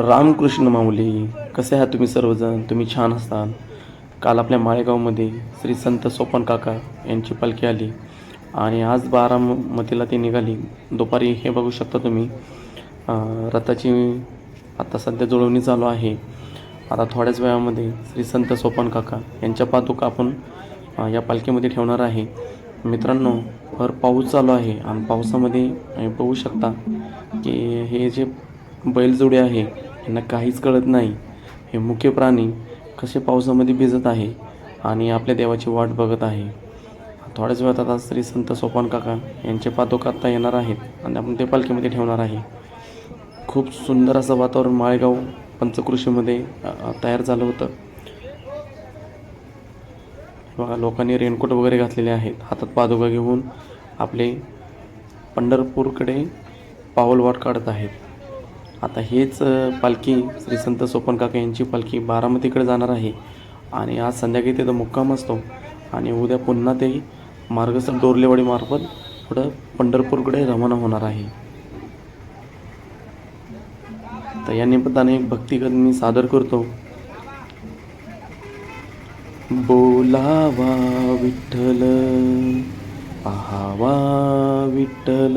रामकृष्ण माऊली कसे आहात तुम्ही सर्वजण? तुम्ही छान असाल काल आपल्या माळेगावमध्ये श्री संत सोपन काका यांची पालखी आली आणि आज बारामतीला ती निघाली. दुपारी हे बघू शकता तुम्ही. रथाची आता सध्या जुळवणी चालू आहे. आता थोड्याच वेळामध्ये श्री संत सोपन काका यांच्या पादुका आपण या पालखीमध्ये ठेवणार आहे. मित्रांनो भर पाऊस चालू आहे आणि पावसामध्ये बघू शकता की हे जे बैलजोडे आहे यांना काहीच कळत नाही. हे मुख्य प्राणी कसे पावसामध्ये भिजत आहे आणि आपल्या देवाची वाट बघत आहे? थोड्याच वेळात आता श्री संत सोपान काका यांचे पादोक आत्ता येणार आहेत आणि आपण ते पालखीमध्ये ठेवणार आहे. खूप सुंदर असं वातावरण माळेगाव पंचकृषीमध्ये तयार झालं होतं. बघा लोकांनी रेनकोट वगैरे घातलेले आहेत. हातात पादुका घेऊन आपले पंढरपूरकडे पाऊलवाट काढत आहेत. आता हेच पालखी श्री संत सोपन काका यांची पालखी बारामतीकडे जाणार आहे. आणि आज संध्याकाळी तिथं मुक्काम असतो. आणि उद्या पुन्हा ते मार्गस्थ डोरलेवाडीमार्फत पुढं पंढरपूरकडे रवाना होणार आहे. तर या निमित्ताने एक भक्तिगत मी सादर करतो. बोलावा विठ्ठल पाहावा Vitthal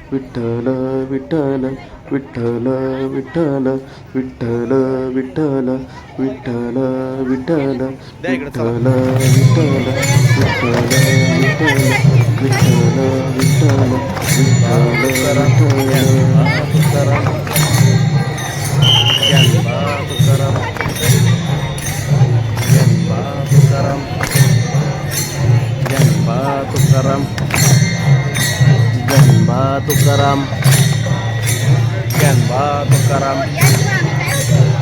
Vitthal Vitthal Vitthal Vitthal Vitthal Vitthal Vitthal Vitthal Vitthal Vitthal Vitthal Vitthal Vitthal Vitthal Vitthal Vitthal Vitthal Vitthal Vitthal Vitthal Vitthal Vitthal Vitthal Vitthal Vitthal Vitthal Tukaram Dnyanba Tukaram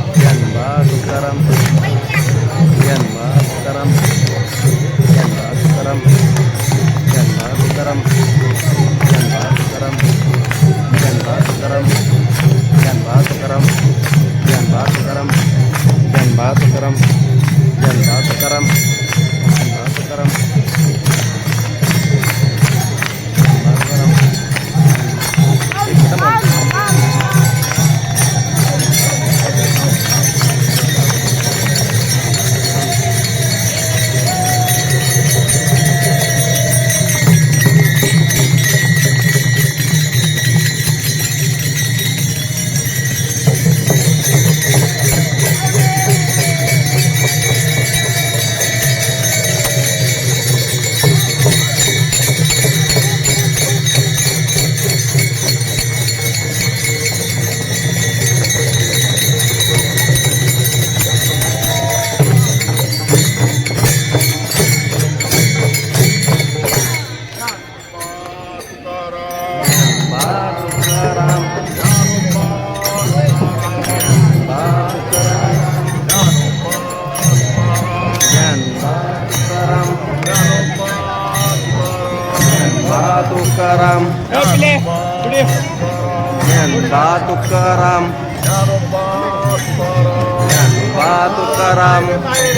Dnyanba Tukaram Dnyanba Tukaram Dnyanba Tukaram Dnyanba Tukaram Dnyanba Tukaram Dnyanba Tukaram Dnyanba Tukaram Dnyanba Tukaram Dnyanba Tukaram Dnyanba Tukaram Dnyanba Tukaram Dnyanba Come on. haram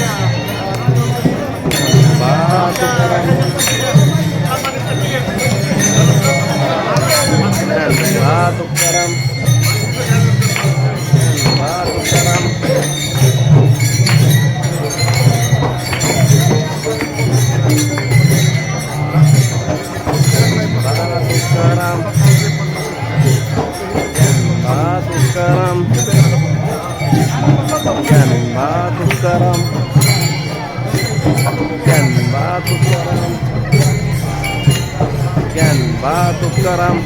Sitaram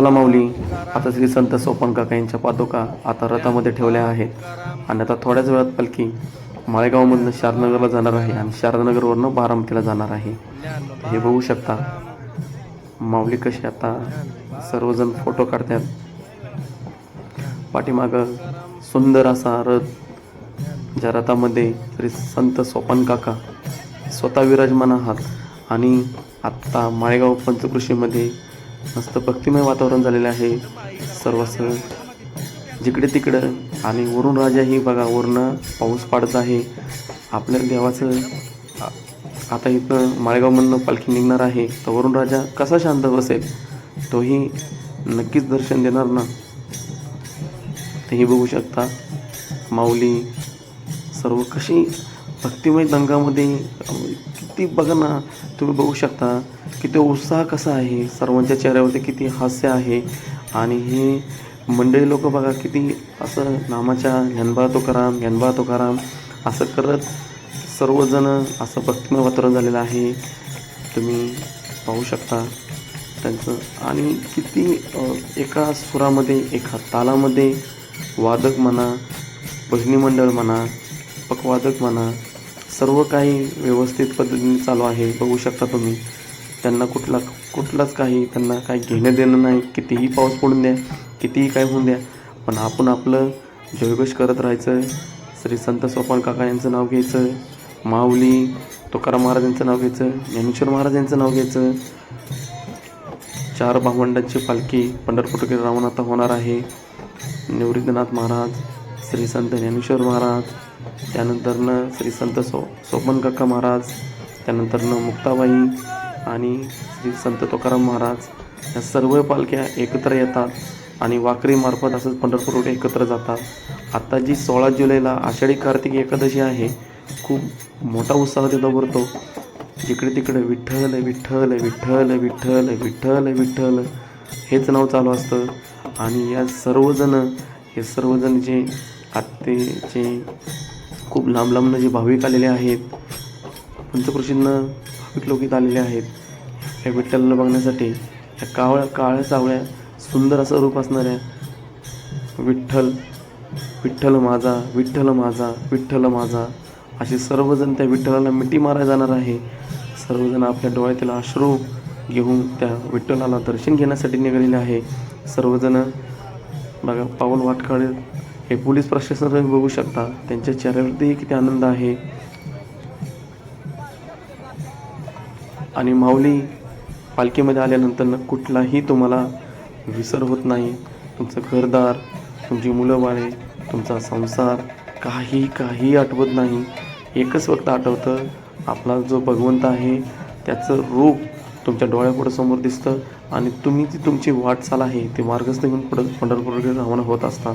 चला माऊली आता श्री संत सोपन काका यांच्या पादुका आता रथामध्ये ठेवल्या आहेत. आणि आता थोड्याच वेळात पालखी माळेगावमधनं शारनगरला जाणार आहे आणि शारनगरवरनं बारामतीला जाणार आहे. हे बघू शकता. माऊली कशी आता सर्वजण फोटो काढतात. पाठीमागं सुंदर असा रथ ज्या रथामध्ये श्री संत सोपन काका स्वतः विराजमान आहात. आणि आत्ता माळेगाव पंचकृषीमध्ये मस्त भक्तिमय वातावरण झालेलं आहे. सर्व जिकडे तिकडं आणि वरून राजाही बघा वरनं पाऊस पाडत आहे. आपल्या देवाचं आता इथं माळेगावमधनं पालखी निघणार आहे. तर वरुण राजा कसा शांत बसेल तोही नक्कीच दर्शन देणार ना? तेही बघू शकता. माऊली सर्व कशी भक्तिमय दंगामध्ये किती बघा ना तुम्ही बघू शकता किती उत्साह कसा आहे. सर्वांच्या चेहऱ्यावरती किती हास्य आहे. आणि हे मंडळी लोक बघा किती असं नामाच्या ज्ञानबा तुकाराम ज्ञानबा तुकाराम असं करत सर्वजण असं भक्तिमय वातावरण झालेलं आहे. तुम्ही पाहू शकता त्यांचं. आणि किती एका सुरामध्ये एका तालामध्ये वादक म्हणा भजनी मंडळ म्हणा पकवादक म्हणा सर्व काही व्यवस्थित पद्धतीने चालू आहे. बघू शकता तुम्ही. त्यांना कुठला कुठलाच काही त्यांना काही घेणं देणं नाही. कितीही पाऊस पडून द्या कितीही काय होऊन द्या पण आपण आपलं जयघोष करत राहायचं श्री संत सोपान काका यांचं नाव घ्यायचं माऊली तुकाराम महाराज यांचं नाव घ्यायचं ज्ञानेश्वर महाराज यांचं नाव घ्यायचं चार भावंडांची पालखी पंढरपूरकडे रावण होणार आहे. निवृत्तीनाथ महाराज श्री संत ज्ञानेश्वर महाराज त्यानंतरनं श्री संत सो सोपनकाका महाराज त्यानंतरनं मुक्ताबाई आणि श्री संत तुकाराम महाराज या सर्व पालख्या एकत्र येतात आणि वाकरीमार्फत असंच पंढरपूर एकत्र जातात. आत्ता जी सोळा जुलैला आषाढी कार्तिक एकादशी आहे खूप मोठा उत्साह तिथं भरतो जिकडे तिकडे विठ्ठल विठ्ठल विठ्ठल विठ्ठल विठ्ठल विठ्ठल हेच नाव चालू असतं. आणि या सर्वजण हे सर्वजण जे आत्तेचे खूप लांब लांबनं जे भाविक आलेले आहेत पंचकृषींना भाविक लोक इथं आलेले आहेत या विठ्ठलाला बघण्यासाठी या कावळ्या काळ्या सावळ्या सुंदर असं रूप असणाऱ्या विठ्ठल विठ्ठल माझा विठ्ठल माझा विठ्ठल माझा. असे सर्वजण त्या विठ्ठलाला मिठी मारा जाणार आहे. सर्वजण आपल्या डोळ्यातील अश्रू घेऊन त्या विठ्ठलाला दर्शन घेण्यासाठी निघालेले आहे. सर्वजण बघा पाऊल वाटकाळे हे पोलीस प्रशासन तुम्ही बघू शकता. त्यांच्या चेहऱ्यावरती किती आनंद आहे. आणि माऊली पालखीमध्ये आल्यानंतर कुठलाही तुम्हाला विसर होत नाही. तुमचं घरदार तुमची मुलं बाळे तुमचा संसार काही काही आठवत नाही. एकच फक्त आठवतं आपला जो भगवंत आहे त्याचं रूप तुमच्या डोळ्यापुढं समोर दिसतं. आणि तुम्ही जी तुमची वाटचाल आहे ती मार्गस्थ घेऊन पुढं पंढरपूरकडे रवाना होत असता.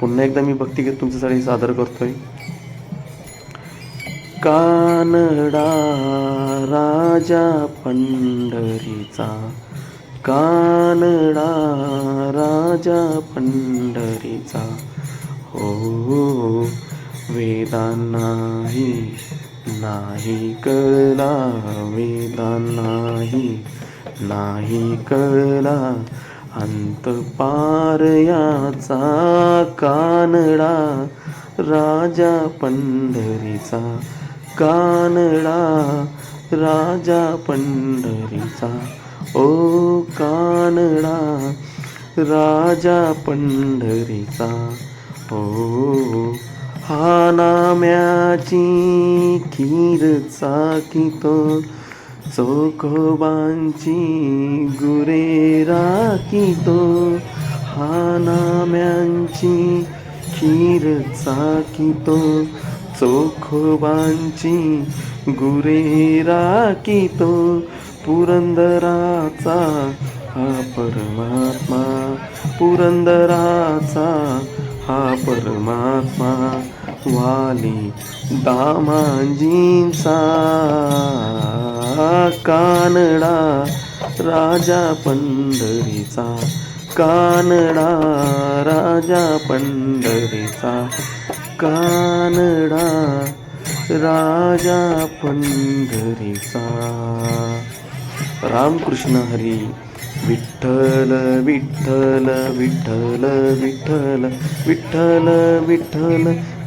पुन्हा एकदा मी भक्तिगीत तुमच्यासाठी सादर करतोय. कानडा राजा पंढरीचा कानडा राजा पंढरीचा. हो वेदांनाही नाही कळला वेदांनाही नाही कळला अंत पारयाचा कानडा राजा पंढरीचा कानडा राजा पंढरीचा ओ कानडा राजा पंढरीचा ओ हा नाम्याची खीर चाकितो चोखोबांची गुरे राखितो हानाम्यांची खीर चाकितो चोखोबांची गुरे राखितो पुरंदराचा हा परमात्मा पुरंदराचा हा परमात्मा वाली दामाजींचा कानडा राजा पंढरीचा कानडा राजा पंढरीचा कानडा राजा पंढरीचा. रामकृष्ण हरी विठ्ठल विठ्ठल विठ्ठल विठ्ठल विठ्ठल विठ्ठल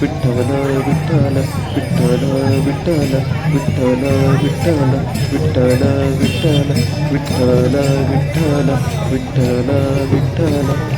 विठ्ठल विठ्ठल विठ्ठल विठ्ठल विठ्ठल विठ्ठल विठ्ठल विठ्ठल विठ्ठल विठ्ठल विठ्ठल विठ्ठल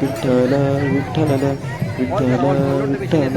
ವಿಠಲ ವಿಠಲ ವಿಠಲ ವಿಠಲ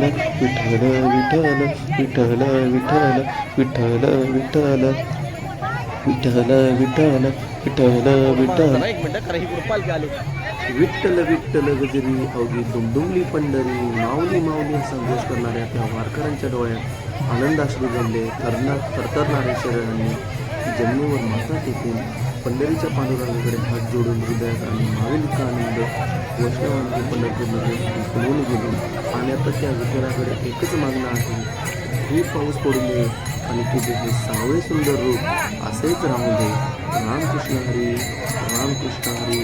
विठ्ठल विठ्ठल विठ्ठल विठ्ठल विठ्ठल विठ्ठल विठ्ठल विठ्ठल विठ्ठल विठ्ठल विठ्ठल एक मिनिट करा ही पालखी आली विठ्ठल विठ्ठल गजरी अवघी दुमदुमली पंढरी माऊली माऊली असा घोष करणाऱ्या त्या वारकऱ्यांच्या डोळ्यात आनंदाश्रू जमले थरणार थरथरणाऱ्या शरीरांनी जमिनीवर माथा टेकून पंढरीच्या पांडुरंगाकडे हात जोडून हृदयात आणि मावेल आनंद वैष्णवांचे पंढरपूरमध्ये फुलवून गेली आणि आता त्या विठ्ठलाकडे एकच मागणं आहे. खूप पाऊस पडू नये आणि तुझे हे सावळे सुंदर रूप असेच राहू दे. रामकृष्ण हरी रामकृष्ण हरी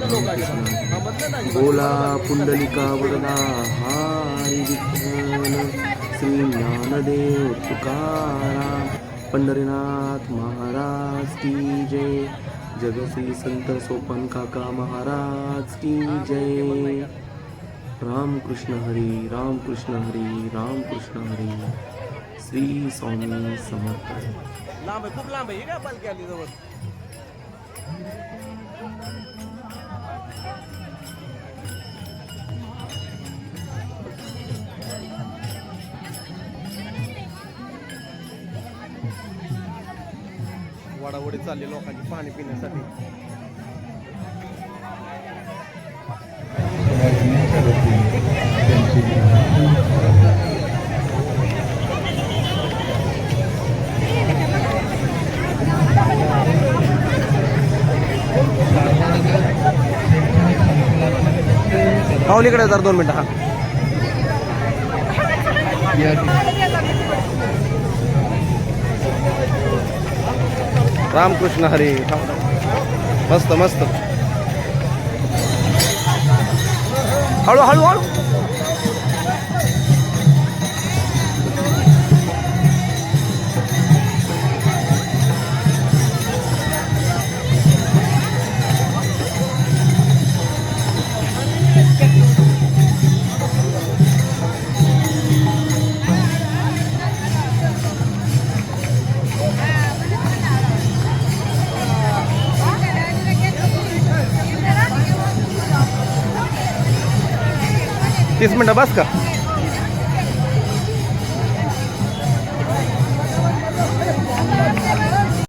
रामकृष्ण बोला पुंडलिका वरदा. हरी विठ्ठल. श्री ज्ञानदेव तुकाराम. पंढरीनाथ महाराज की जय। जगश्री संत सोपन काका महाराज की जय। राम रामकृष्ण हरी हरि हरी रामकृष्ण हरी। श्री स्वामी समर्थ लांब खूप लांब आहे का पालखी आली जवळ पुढे चालली लोकांची पाणी पिण्यासाठी. पावलीकडे जर दोन मिनिटं हा. रामकृष्ण हरी. मस्त मस्त. हळू हळू हळू. तीस मिनटं बस का?